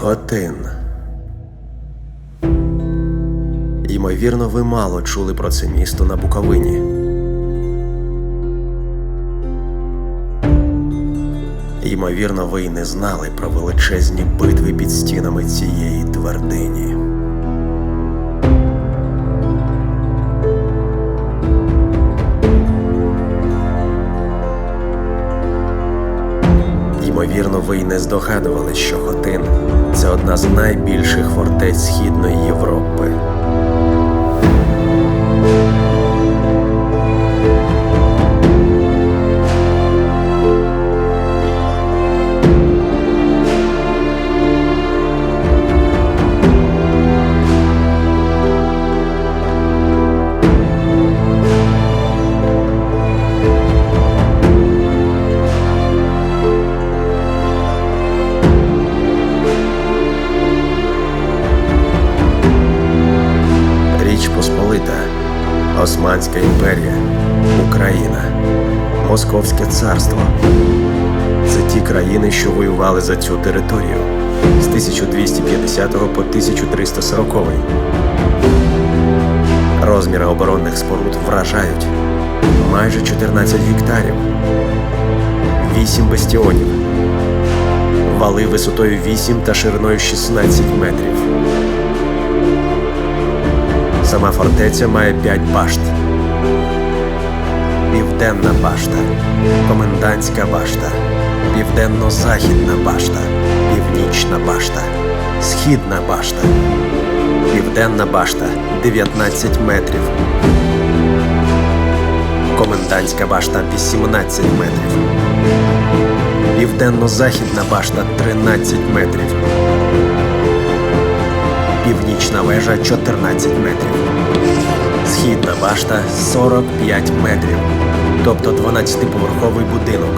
Хотин. Ймовірно, ви мало чули про це місто на Буковині. Ймовірно, ви й не знали про величезні битви під стінами цієї твердині. Ймовірно, ви й не здогадували, що Хотин це одна з найбільших фортець Східної Європи. Османська імперія, Україна, Московське царство. Це ті країни, що воювали за цю територію з 1250 по 1340. Розміри оборонних споруд вражають майже 14 гектарів, 8 бастіонів, вали висотою 8 та шириною 16 метрів. Сама фортеця має п'ять башт. Південна башта, комендантська башта, південно-західна башта, північна башта, східна башта, південна башта 19 метрів. Комендантська башта 18 метрів. Південно-західна башта 13 метрів. Північна вежа 14 метрів. Східна башта 45 метрів. Тобто 12-поверховий будинок.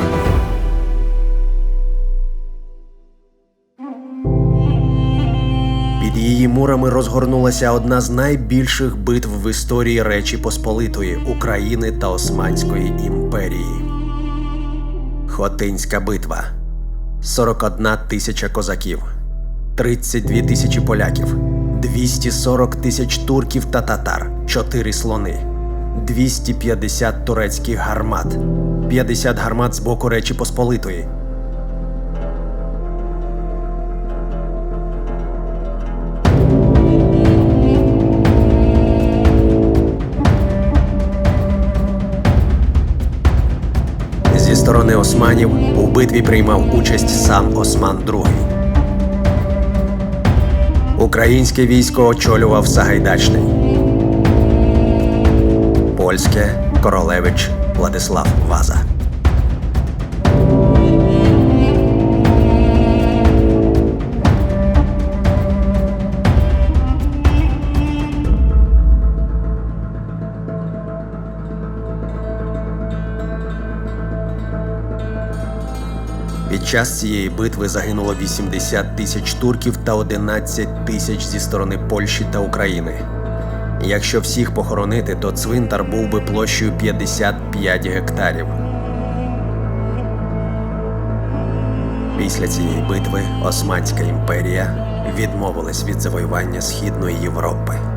Під її мурами розгорнулася одна з найбільших битв в історії Речі Посполитої України та Османської імперії. Хотинська битва. 41 тисяча козаків, 32 тисячі поляків, 240 тисяч турків та татар, 4 слони, 250 турецьких гармат, 50 гармат з боку Речі Посполитої. Зі сторони османів у битві приймав участь сам Осман II. Українське військо очолював Сагайдачний. Польське королевич Владислав Ваза. Під час цієї битви загинуло 80 тисяч турків та 11 тисяч зі сторони Польщі та України. Якщо всіх похоронити, то цвинтар був би площею 55 гектарів. Після цієї битви Османська імперія відмовилась від завоювання Східної Європи.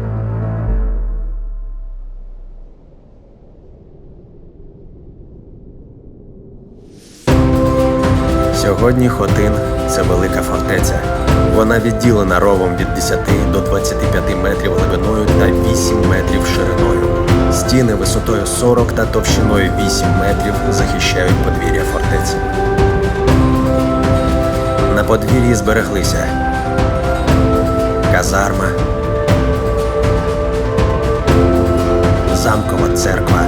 Сьогодні Хотин це велика фортеця. Вона відділена ровом від 10 до 25 метрів глибиною та 8 метрів шириною. Стіни висотою 40 та товщиною 8 метрів захищають подвір'я фортеці. На подвір'ї збереглися казарма, замкова церква,